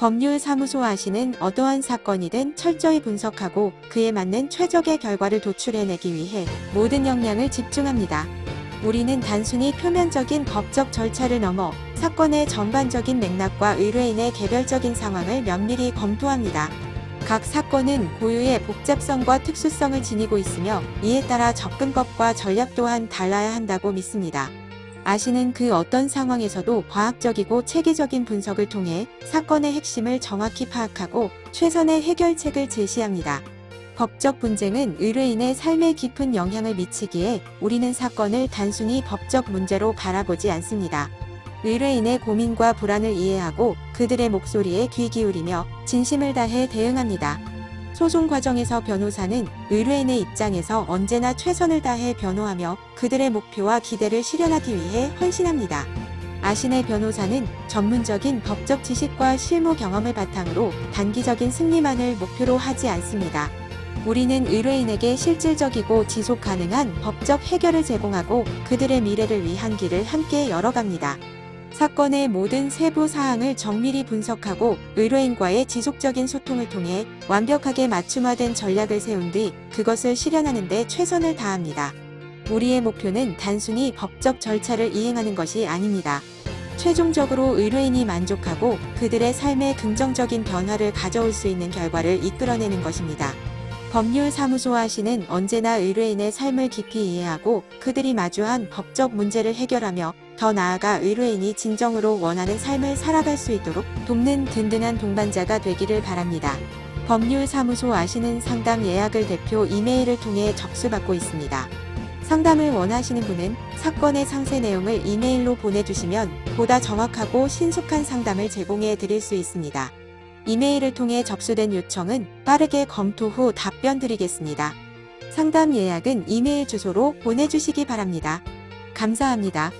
법률사무소 아시는 어떠한 사건이든 철저히 분석하고 그에 맞는 최적의 결과를 도출해내기 위해 모든 역량을 집중합니다. 우리는 단순히 표면적인 법적 절차를 넘어 사건의 전반적인 맥락과 의뢰인의 개별적인 상황을 면밀히 검토합니다. 각 사건은 고유의 복잡성과 특수성을 지니고 있으며 이에 따라 접근법과 전략 또한 달라야 한다고 믿습니다. 아시는 그 어떤 상황에서도 과학적이고 체계적인 분석을 통해 사건의 핵심을 정확히 파악하고 최선의 해결책을 제시합니다. 법적 분쟁은 의뢰인의 삶에 깊은 영향을 미치기에 우리는 사건을 단순히 법적 문제로 바라보지 않습니다. 의뢰인의 고민과 불안을 이해하고 그들의 목소리에 귀 기울이며 진심을 다해 대응합니다. 소송 과정에서 변호사는 의뢰인의 입장에서 언제나 최선을 다해 변호하며 그들의 목표와 기대를 실현하기 위해 헌신합니다. 아신의 변호사는 전문적인 법적 지식과 실무 경험을 바탕으로 단기적인 승리만을 목표로 하지 않습니다. 우리는 의뢰인에게 실질적이고 지속 가능한 법적 해결을 제공하고 그들의 미래를 위한 길을 함께 열어갑니다. 사건의 모든 세부 사항을 정밀히 분석하고 의뢰인과의 지속적인 소통을 통해 완벽하게 맞춤화된 전략을 세운 뒤 그것을 실현하는 데 최선을 다합니다. 우리의 목표는 단순히 법적 절차를 이행하는 것이 아닙니다. 최종적으로 의뢰인이 만족하고 그들의 삶에 긍정적인 변화를 가져올 수 있는 결과를 이끌어내는 것입니다. 법률사무소 하시는 언제나 의뢰인의 삶을 깊이 이해하고 그들이 마주한 법적 문제를 해결하며 더 나아가 의뢰인이 진정으로 원하는 삶을 살아갈 수 있도록 돕는 든든한 동반자가 되기를 바랍니다. 법률사무소 아시는 상담 예약을 대표 이메일을 통해 접수받고 있습니다. 상담을 원하시는 분은 사건의 상세 내용을 이메일로 보내주시면 보다 정확하고 신속한 상담을 제공해 드릴 수 있습니다. 이메일을 통해 접수된 요청은 빠르게 검토 후 답변 드리겠습니다. 상담 예약은 이메일 주소로 보내주시기 바랍니다. 감사합니다.